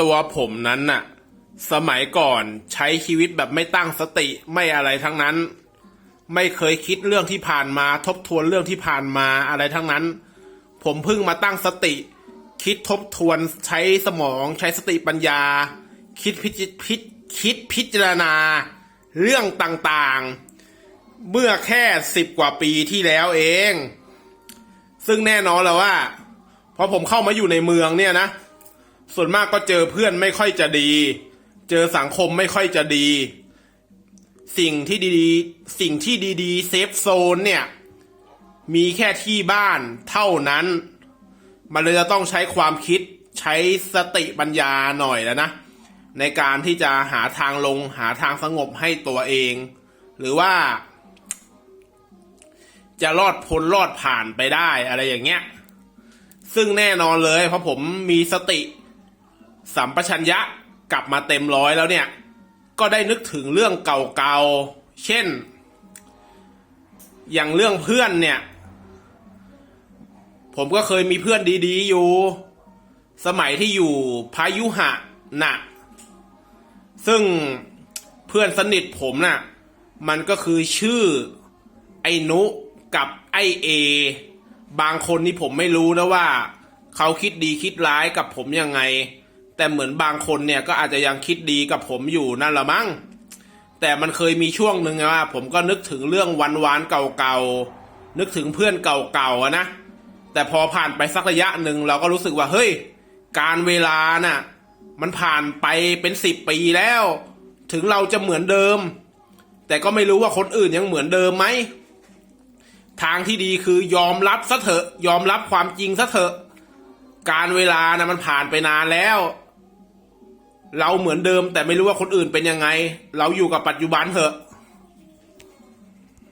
ตัวผมนั้นน่ะ สมัยก่อนใช้ชีวิตแบบไม่ตั้งสติไม่อะไรทั้งนั้น ไม่เคยคิดเรื่องที่ผ่านมา ทบทวนเรื่องที่ผ่านมาอะไรทั้งนั้น ผมเพิ่งมาตั้งสติ คิดทบทวนใช้สมองใช้สติปัญญา คิดพิจิพิจคิดพิจารณา เรื่องต่างๆ เมื่อแค่สิบกว่าปีที่แล้วเอง ซึ่งแน่นอนแล้วว่าพอผมเข้ามาอยู่ในเมืองเนี่ยนะ ส่วนมากก็เจอเพื่อนไม่ค่อยจะดี เจอสังคมไม่ค่อยจะดี สิ่งที่ดีๆ สิ่งที่ดีๆ เซฟโซนเนี่ย มีแค่ที่บ้านเท่านั้น มันเลยจะต้องใช้ความคิดใช้สติปัญญาหน่อยแล้วนะ ในการที่จะหาทางลงหาทางสงบให้ตัวเอง หรือว่า จะรอดพ้นรอดผ่านไปได้อะไรอย่างเงี้ย ซึ่งแน่นอนเลยเพราะผมมีสติ สัมปชัญญะกลับมาเต็มร้อยแล้วเนี่ย ก็ได้นึกถึงเรื่องเก่าๆ เช่น อย่างเรื่องเพื่อนเนี่ย ผมก็เคยมีเพื่อนดีๆอยู่ สมัยที่อยู่พายุหะน่ะซึ่งเพื่อนสนิทผมน่ะ มันก็คือชื่อไอ้นุกับไอ้เอ บางคนนี่ผมไม่รู้นะว่า เขาคิดดีคิดร้ายกับผมยังไง แต่เหมือนบางคนเนี่ยก็อาจจะยังคิดดีกับผมอยู่นั่นละมั้งแต่มันเคยมีช่วงหนึ่งอะว่าผมก็นึกถึงเรื่องวันวานเก่าๆนึกถึงเพื่อนเก่าๆนะ แต่พอผ่านไปสักระยะหนึ่งเราก็รู้สึกว่าเฮ้ย การเวลาน่ะมันผ่านไปเป็นสิบปีแล้ว ถึงเราจะเหมือนเดิม แต่ก็ไม่รู้ว่าคนอื่นยังเหมือนเดิมไหมทางที่ดีคือยอมรับซะเถอะยอมรับความจริงซะเถอะ การเวลานะมันผ่านไปนานแล้ว เราเหมือนเดิมแต่ไม่รู้ว่าคนอื่นเป็นยังไง เราอยู่กับปัจจุบันเถอะ